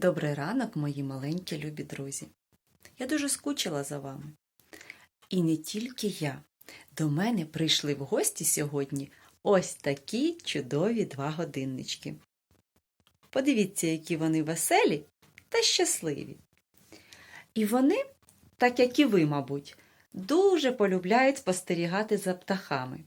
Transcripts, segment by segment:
Добрий ранок, мої маленькі любі друзі. Я дуже скучила за вами. І не тільки я. До мене прийшли в гості сьогодні ось такі чудові два годиннички. Подивіться, які вони веселі та щасливі. І вони, так як і ви, мабуть, дуже полюбляють спостерігати за птахами.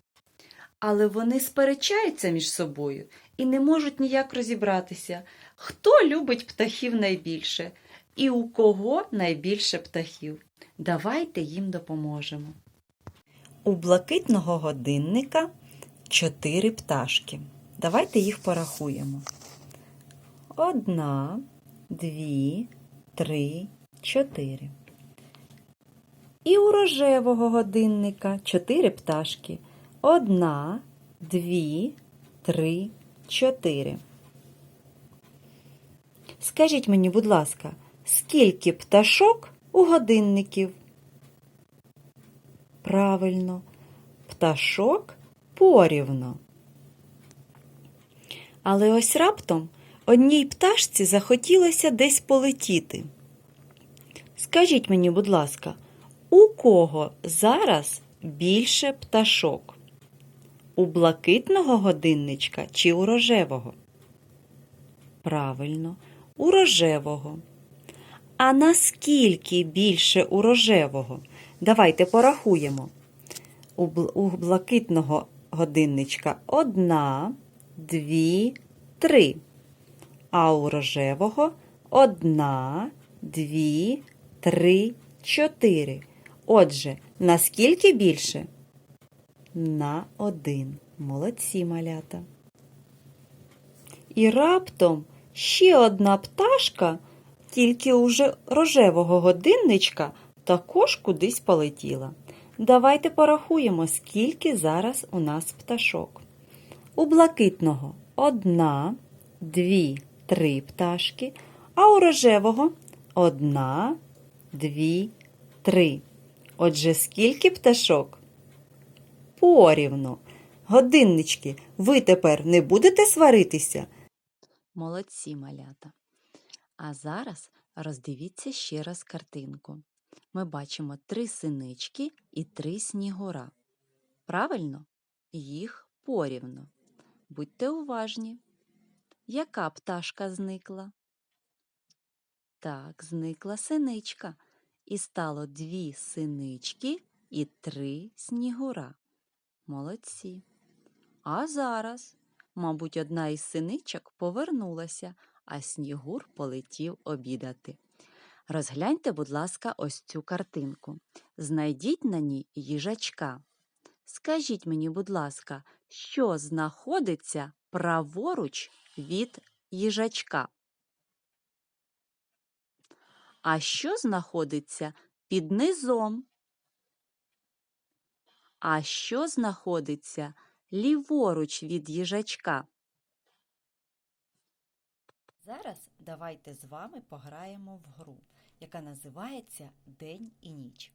Але вони сперечаються між собою і не можуть ніяк розібратися, хто любить птахів найбільше і у кого найбільше птахів. Давайте їм допоможемо. У блакитного годинника чотири пташки. Давайте їх порахуємо. Одна, дві, три, чотири. І у рожевого годинника чотири пташки. Одна, дві, три, чотири. Скажіть мені, будь ласка, скільки пташок у годинників? Правильно, пташок порівно. Але ось раптом одній пташці захотілося десь полетіти. Скажіть мені, будь ласка, у кого зараз більше пташок? У блакитного годинничка чи у рожевого? Правильно, у рожевого. А наскільки більше у рожевого? Давайте порахуємо. У, бл- у блакитного годинничка одна, дві, три. А у рожевого одна, дві, три, чотири. Отже, наскільки більше? На один. Молодці малята. І раптом ще одна пташка, тільки уже рожевого годинничка, також кудись полетіла. Давайте порахуємо, скільки зараз у нас пташок. У блакитного одна, дві, три пташки, а у рожевого одна, дві, три. Отже, скільки пташок? Порівну. Годиннички, ви тепер не будете сваритися? Молодці, малята. А зараз роздивіться ще раз картинку. Ми бачимо три синички і три снігура. Правильно? Їх порівну. Будьте уважні. Яка пташка зникла? Так, зникла синичка. І стало дві синички і три снігура. Молодці. А зараз, мабуть, одна із синичок повернулася, а снігур полетів обідати. Розгляньте, будь ласка, ось цю картинку. Знайдіть на ній їжачка. Скажіть мені, будь ласка, що знаходиться праворуч від їжачка? А що знаходиться під низом? А що знаходиться ліворуч від їжачка? Зараз давайте з вами пограємо в гру, яка називається День і ніч.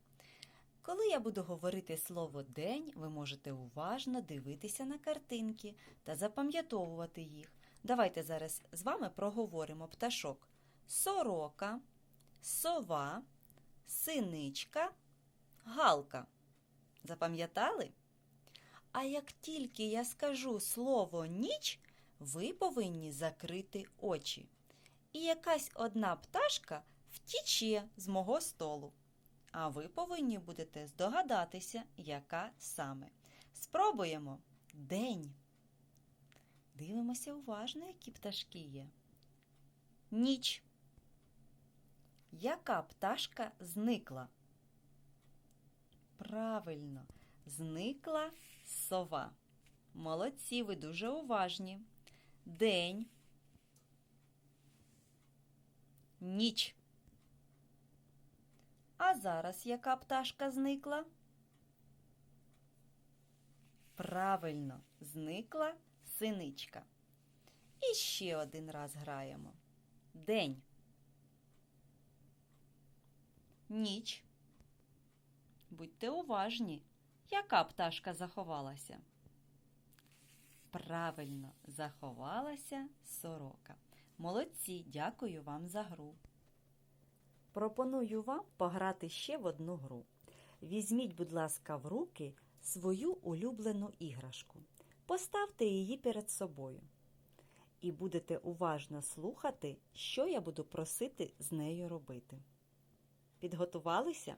Коли я буду говорити слово день, ви можете уважно дивитися на картинки та запам'ятовувати їх. Давайте зараз з вами проговоримо пташок: сорока, сова, синичка, галка. Запам'ятали? А як тільки я скажу слово ніч, ви повинні закрити очі. І якась одна пташка втіче з мого столу. А ви повинні будете здогадатися, яка саме. Спробуємо день. Дивимося уважно, які пташки є. Ніч. Яка пташка зникла? Правильно, зникла сова. Молодці, ви дуже уважні. День. Ніч. А зараз яка пташка зникла? Правильно, зникла синичка. І ще один раз граємо. День. Ніч. Будьте уважні, яка пташка заховалася? Правильно заховалася сорока. Молодці, дякую вам за гру. Пропоную вам пограти ще в одну гру. Візьміть, будь ласка, в руки свою улюблену іграшку. Поставте її перед собою. І будете уважно слухати, що я буду просити з нею робити. Підготувалися?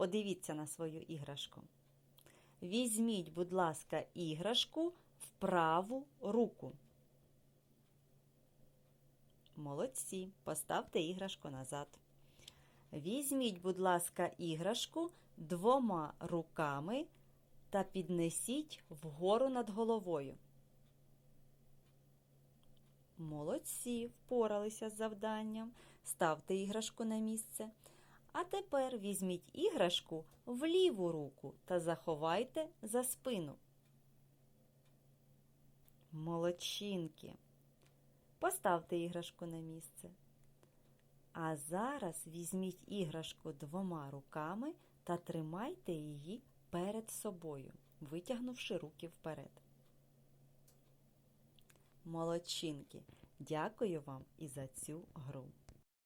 Подивіться на свою іграшку. Візьміть, будь ласка, іграшку в праву руку. Молодці, поставте іграшку назад. Візьміть, будь ласка, іграшку двома руками та піднесіть вгору над головою. Молодці, впоралися з завданням. Ставте іграшку на місце. А тепер візьміть іграшку в ліву руку та заховайте за спину. Молодчинки. Поставте іграшку на місце. А зараз візьміть іграшку двома руками та тримайте її перед собою, витягнувши руки вперед. Молодчинки, дякую вам і за цю гру.